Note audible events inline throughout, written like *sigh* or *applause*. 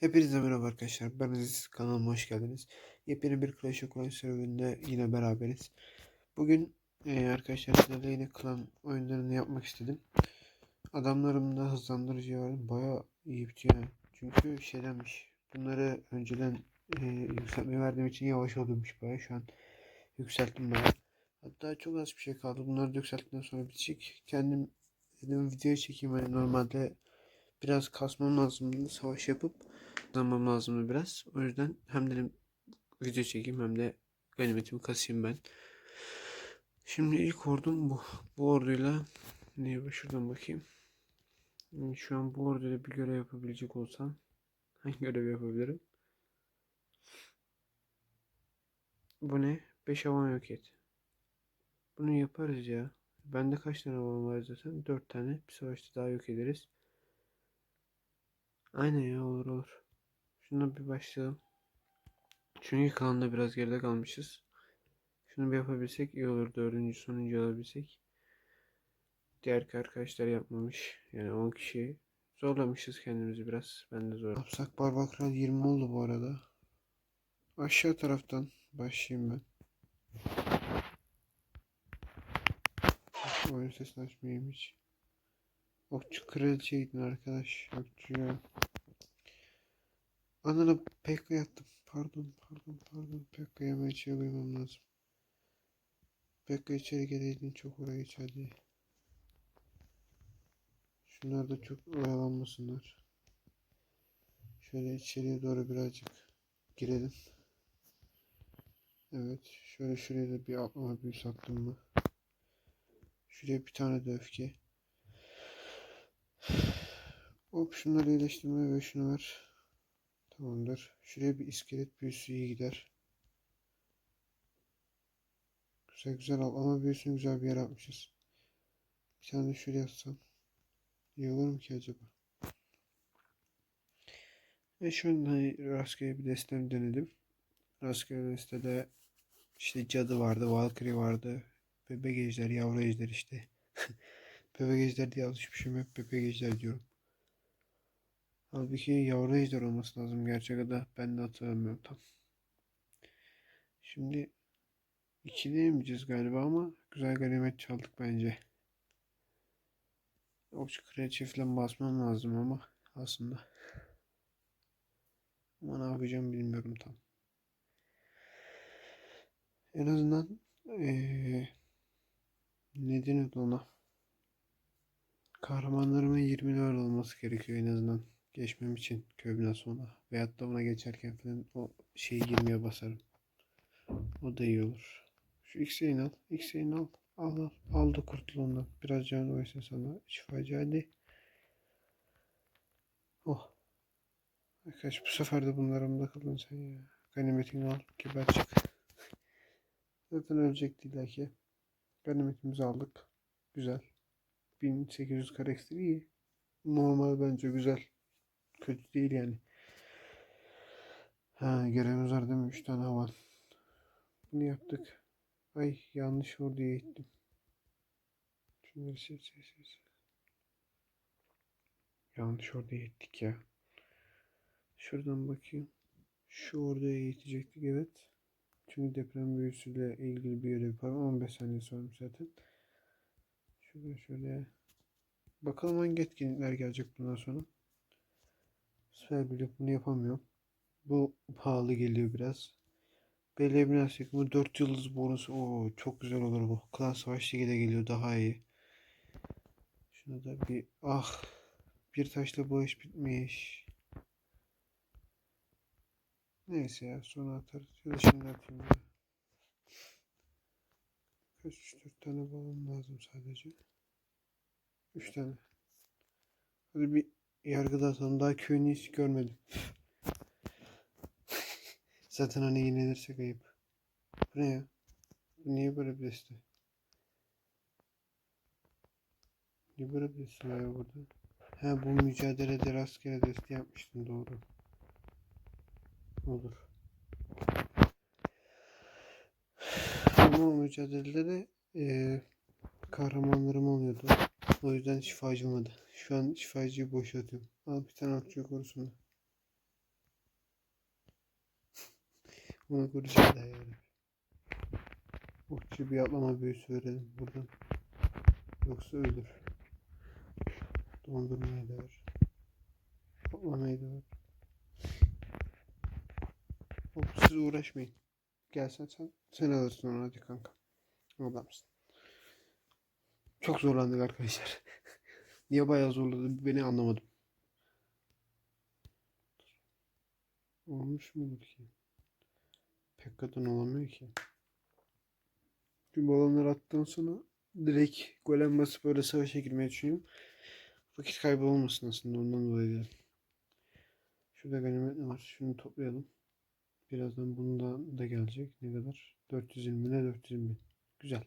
Hepinize merhaba arkadaşlar. Ben Aziz. Kanalıma hoş geldiniz. Yepyeni bir Clash of Clans serüveninde yine beraberiz. Bugün e, arkadaşlar sizlerle yine klan oyunlarını yapmak istedim. Adamlarımda hızlandırıcı var. Baya iyi bitiyor. yani. Çünkü şeydenmiş. Bunları önceden e, yükseltme verdiğim için yavaş oluyormuş baya. Şu an yükselttim baya. Hatta çok az bir şey kaldı. Bunları da yükselttikten sonra bitecek. Kendim dedim video çekeyim. Hani normalde biraz kasmam lazımdı. Savaş yapıp kazanmam lazımdı biraz. O yüzden hem dedim video çekeyim hem de ganimetimi kasayım ben. Şimdi ilk ordum bu. Bu orduyla neye şuradan bakayım. Yani Şu an bu orduyla bir görev yapabilecek olsam hangi görevi yapabilirim? Bu ne? 5 havan yok et. Bunu yaparız ya. Bende kaç tane havan var zaten? 4 tane. Bir savaşta daha yok ederiz. Aynen ya olur olur. Şuna bir başlayalım. Çünkü klanda biraz geride kalmışız. Şunu bir yapabilsek iyi olur. Dördüncü sonuncu olabilsek. Diğer arkadaşlar yapmamış. Yani 10 kişi zorlamışız kendimizi biraz. Ben de zor. Yapsak Barbakral 20 oldu bu arada. Aşağı taraftan başlayayım ben. Oyun sesini açmayayım hiç. Okçu kraliçeye gidin arkadaş. Okçuya. Anana Pekka yattım. Pardon, pardon, pardon. Pekka yemeye içeri koymam lazım. Pekka içeri geleydin çok oraya geçerdi. Şunlar da çok oyalanmasınlar. Şöyle içeriye doğru birazcık girelim. Evet. Şöyle şuraya da bir atlama büyüsü attım mı? Şuraya bir tane de öfke. Hop şunları iyileştirme ve şunu ver. Tamamdır. Şuraya bir iskelet büyüsü iyi gider. Güzel güzel al ama büyüsünü güzel bir yere atmışız. Bir tane şuraya atsam. İyi olur mu ki acaba? Ve şu an hani rastgele bir destem denedim. Rastgele destede işte cadı vardı, Valkyrie vardı. Bebek ejder, yavru ejder işte. *laughs* bebek ejder diye alışmışım hep bebek ejder diyorum. Halbuki yavru ejder olması lazım gerçek adı. Ben de hatırlamıyorum tam. Şimdi ikili yemeyeceğiz galiba ama güzel ganimet çaldık bence. Okçu falan basmam lazım ama aslında. Ama ne yapacağım bilmiyorum tam. En azından ee, ne denir ona? Kahramanlarımın 20 level olması gerekiyor en azından geçmem için köy sonra. Veyahut da ona geçerken falan o şeyi 20'ye basarım. O da iyi olur. Şu X'e'ini al. X'e'ini al. Al al. Al da kurtul ondan. Biraz can oysa sana. Şifacı hadi. Oh. Arkadaş bu sefer de bunlarımda kaldın sen ya. Ganimetini al. Geber çık. *laughs* Zaten ölecekti illa ki. Ganimetimizi aldık. Güzel. 1800 karakter iyi. Normal bence güzel. Kötü değil yani. Ha görevimiz var değil mi? 3 tane havan. Bunu yaptık. Ay yanlış orduya gittim. Şunları sil sil sil. Yanlış orduya gittik ya. Şuradan bakayım. Şu orduya yetecektik evet. Çünkü deprem büyüsüyle ilgili bir görev var. 15 saniye sonra zaten. Şurada şöyle. Bakalım hangi etkinlikler gelecek bundan sonra. Süper Birlik bunu yapamıyorum. Bu pahalı geliyor biraz. Belediye binası yıkımı 4 yıldız bonusu. Oo, çok güzel olur bu. Klan Savaş Ligi de geliyor daha iyi. Şuna da bir ah bir taşla bu iş bitmiş. Neyse ya sonra atarız. Ya da şimdi atayım ya. Kaç 3-4 tane balon lazım sadece. 3 tane. Hadi bir yargıda. Daha köyünü hiç görmedim. Zaten hani yenilirse kayıp. Bu ne ya? Niye böyle bir deste? Niye böyle bir deste var ya burada? Ha bu mücadelede rastgele deste yapmıştım doğru. Olur. Ama o mücadelede de eee kahramanlarım oluyordu. O yüzden şifacı olmadı. Şu an şifacıyı boşaltıyorum. Al bir tane okçu korusunu. *laughs* Bunu kuracağım da yani. Okçu bir atlama büyüsü verelim buradan. Yoksa ölür. Dondurmayı da ver. Toplamayı da ver. Hop, siz uğraşmayın. Gelsen sen, sen alırsın onu hadi kanka. Adamsın. Çok zorlandık arkadaşlar. *laughs* Niye bayağı zorladı beni anlamadım. Olmuş mudur ki? Pek kadın olamıyor ki. Tüm balonları attıktan sonra direkt golem basıp öyle savaşa girmeyi düşünüyorum. Vakit kaybı olmasın aslında ondan dolayı dedim. Şurada ganimet ne var? Şunu toplayalım. Birazdan bundan da gelecek. Ne kadar? 420 ne 420. Güzel.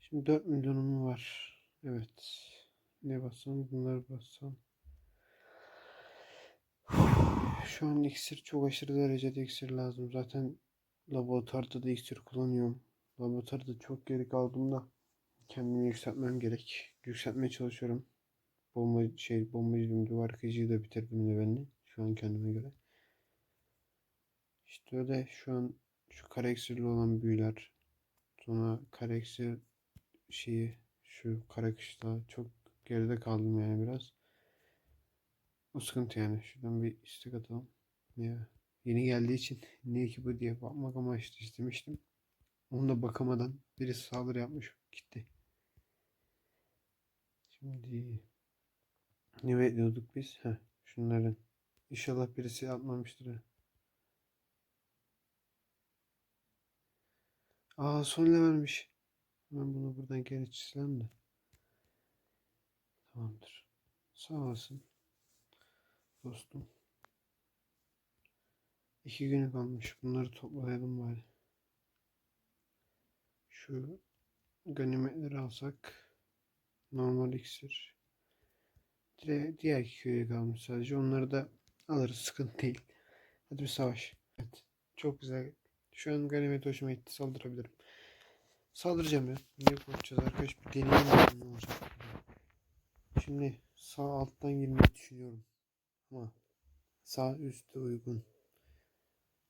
Şimdi 4 milyonum var. Evet. Ne bassam? Bunları bassam. Şu an iksir çok aşırı derecede iksir lazım. Zaten laboratuvarda da iksir kullanıyorum. Laboratuvarda çok geri kaldığımda kendimi yükseltmem gerek. Yükseltmeye çalışıyorum. Bomba şey bombacıyım duvar kıyıcıyı da bitirdim levelini. Şu an kendime göre. İşte öyle şu an şu kare iksirli olan büyüler. Sonra kare iksir şeyi şu kara kışla çok geride kaldım yani biraz. O sıkıntı yani. Şuradan bir istek atalım. Ya yeni geldiği için niye ki bu diye bakmak amaçlı istemiştim. Onu da bakamadan birisi saldırı yapmış gitti. Şimdi ne bekliyorduk biz? Heh, şunların. İnşallah birisi atmamıştır. Aa son levelmiş. Ben bunu buradan geri çizsem de. Tamamdır. Sağ olasın. Dostum. İki günü kalmış. Bunları toplayalım bari. Şu ganimetleri alsak. Normal iksir. Dire diğer iki köye kalmış sadece. Onları da alırız. Sıkıntı değil. Hadi bir savaş. Evet. Çok güzel. Şu an ganimet hoşuma gitti. Saldırabilirim. Saldıracağım ya. Niye korkacağız arkadaş? Bir bakalım ne olacak. Şimdi sağ alttan girmeyi düşünüyorum. Ama sağ üstte uygun.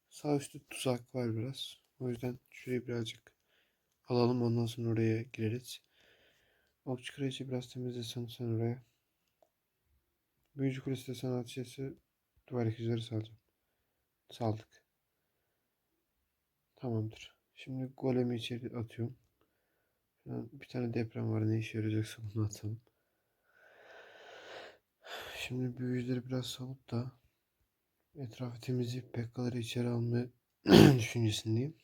Sağ üstte tuzak var biraz. O yüzden şurayı birazcık alalım ondan sonra oraya gireriz. Okçu kraliçe biraz temizlesen sen oraya. Büyücü kulesi de sanatçısı duvar ikizleri salacağım. Saldık. Tamamdır. Şimdi golemi içeri atıyorum. Bir tane deprem var. Ne işe yarayacaksa bunu atalım. Şimdi büyücüleri biraz salıp da etrafı temizleyip pekkaları içeri alma *clears throat* düşüncesindeyim.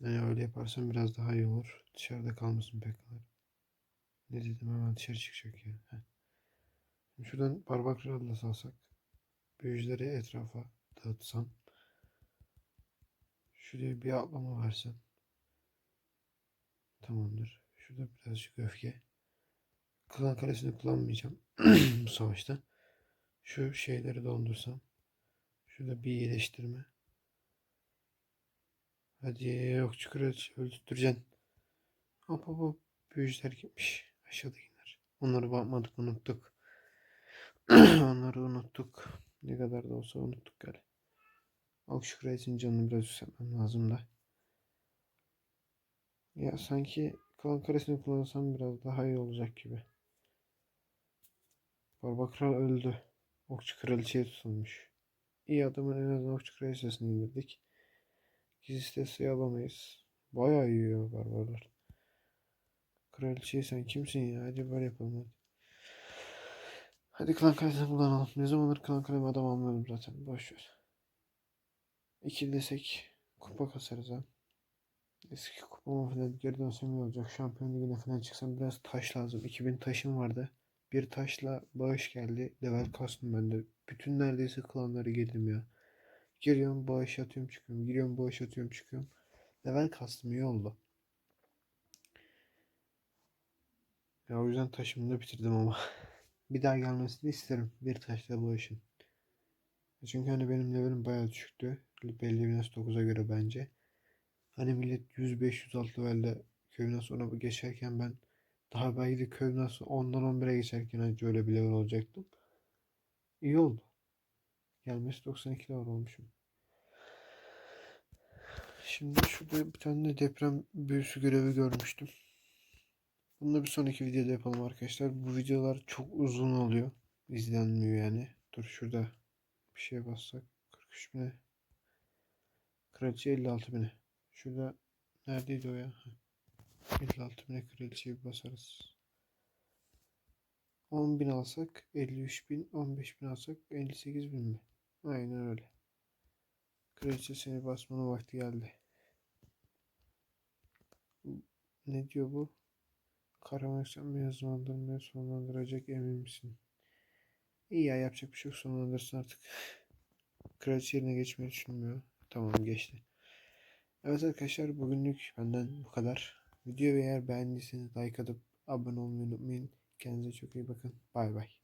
Yani öyle yaparsam biraz daha iyi olur. Dışarıda kalmasın pekkalar. Ne dedim hemen dışarı çıkacak ya. Heh. Şuradan barbar kralına salsak. Büyücüleri etrafa dağıtsam. Şuraya bir atlama versem. Tamamdır. Şurada birazcık öfke. Klan kalesini kullanmayacağım *clears throat* bu savaşta. Şu şeyleri dondursam. Şurada bir iyileştirme. Hadi yok çukur öldüreceksin. Hop hop hop. Büyücüler gitmiş. Aşağıdakiler. Onları bakmadık unuttuk. *clears throat* Onları unuttuk. Ne kadar da olsa unuttuk galiba. Alkış kraliçenin canını biraz yükseltmem lazım da. Ya sanki klan karesini kullansam biraz daha iyi olacak gibi. Barba kral öldü. Okçu kraliçeye tutulmuş. İyi adamın en azından okçu kraliçesini indirdik. Gizli sitesi alamayız. Bayağı iyi ya barbarlar. Kraliçe sen kimsin ya? Hadi böyle yapalım hadi. Hadi klan kalesini kullanalım. Ne zamandır klan kalemi adam almıyorum zaten. Boş. İki desek kupa kasarız ha. Eski kupama falan geri dönsem iyi olacak. Şampiyon ligine falan çıksam biraz taş lazım. 2000 taşım vardı. Bir taşla bağış geldi. Level kastım ben de. Bütün neredeyse klanları girdim ya. Giriyorum bağış atıyorum çıkıyorum. Giriyorum bağış atıyorum çıkıyorum. Level kastım iyi oldu. Ya o yüzden taşımı da bitirdim ama. *laughs* bir daha gelmesini isterim. Bir taşla bağışın. Çünkü hani benim levelim bayağı düşüktü. Belli bir 9'a göre bence. Hani millet 100-500 levelde köyünden sonra geçerken ben daha belki de köyünden sonra 10'dan 11'e geçerken anca öyle bir level olacaktım. İyi oldu. Gelmesi 92 level olmuşum. Şimdi şurada bir tane de deprem büyüsü görevi görmüştüm. Bunu da bir sonraki videoda yapalım arkadaşlar. Bu videolar çok uzun oluyor. İzlenmiyor yani. Dur şurada bir şeye bassak. 43 bine. Kraliçe 56 bine. Şurada neredeydi o ya? Heh. 56 bine kraliçeyi basarız. 10 bin alsak 53 bin, 15 bin alsak 58 bin mi? Aynen öyle. Kraliçe seni basmanın vakti geldi. Ne diyor bu? Kahramanlıktan hızlandırmaya sonlandıracak emin misin? İyi ya yapacak bir şey yok sonlandırsın artık. *laughs* Kraliçe yerine geçmeyi düşünmüyor. Tamam geçti. Evet arkadaşlar bugünlük benden bu kadar. Videoyu eğer beğendiyseniz like atıp abone olmayı unutmayın. Kendinize çok iyi bakın. Bay bay.